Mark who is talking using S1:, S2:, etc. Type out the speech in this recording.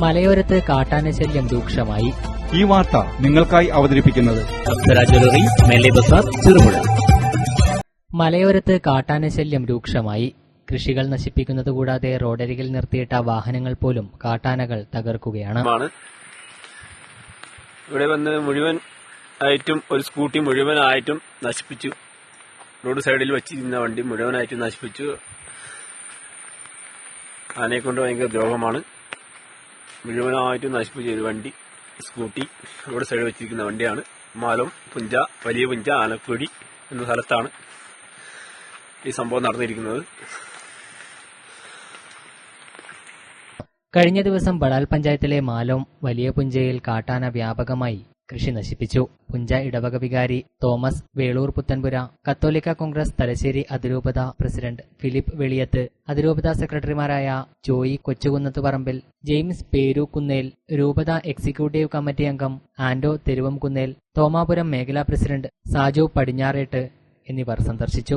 S1: മലയോരത്ത് കാട്ടാന ശല്യം രൂക്ഷമായി.
S2: ഈ വാർത്ത നിങ്ങൾക്കായി അവതരിപ്പിക്കുന്നത്
S1: മലയോരത്ത് കാട്ടാന ശല്യം രൂക്ഷമായി. കൃഷികൾ നശിപ്പിക്കുന്നത് കൂടാതെ റോഡരികിൽ നിർത്തിയിട്ട വാഹനങ്ങൾ പോലും കാട്ടാനകൾ തകർക്കുകയാണ്.
S3: ഇവിടെ വന്ന് മുഴുവൻ ആയിട്ടും ഒരു സ്കൂട്ടി മുഴുവനായിട്ടും നശിപ്പിച്ചു. റോഡ് സൈഡിൽ വെച്ചിരുന്ന വണ്ടി മുഴുവനായിട്ടും നശിപ്പിച്ചു. ആനയെ കൊണ്ട് ഭയങ്കര ദ്രോഹമാണ്. മുഴുവനായിട്ടും നശിപ്പിച്ചു ഒരു വണ്ടി സ്കൂട്ടി റോഡ് സൈഡ് വെച്ചിരിക്കുന്ന വണ്ടിയാണ്. മാലം പുഞ്ച വലിയ പുഞ്ച ആലക്കുഴി എന്ന സ്ഥലത്താണ് ഈ സംഭവം നടന്നിരിക്കുന്നത്.
S1: കഴിഞ്ഞ ദിവസം ബടാൽ പഞ്ചായത്തിലെ മാലോം വലിയ പുഞ്ചയിൽ കാട്ടാന വ്യാപകമായി കൃഷി നശിപ്പിച്ചു പുഞ്ച ഇടവക വികാരി തോമസ് വേളൂർ പുത്തൻപുര കത്തോലിക്ക കോൺഗ്രസ് തലശ്ശേരി അതിരൂപത പ്രസിഡന്റ് ഫിലിപ്പ് വെളിയത്ത് അതിരൂപത സെക്രട്ടറിമാരായ ജോയി കൊച്ചുകുന്നത്ത് പറമ്പിൽ ജെയിംസ് പേരൂക്കുന്നേൽ രൂപത എക്സിക്യൂട്ടീവ് കമ്മിറ്റി അംഗം ആൻഡോ തെരുവംകുന്നേൽ തോമാപുരം മേഖലാ പ്രസിഡന്റ് സാജു പടിഞ്ഞാറേട്ട് എന്നിവർ സന്ദർശിച്ചു.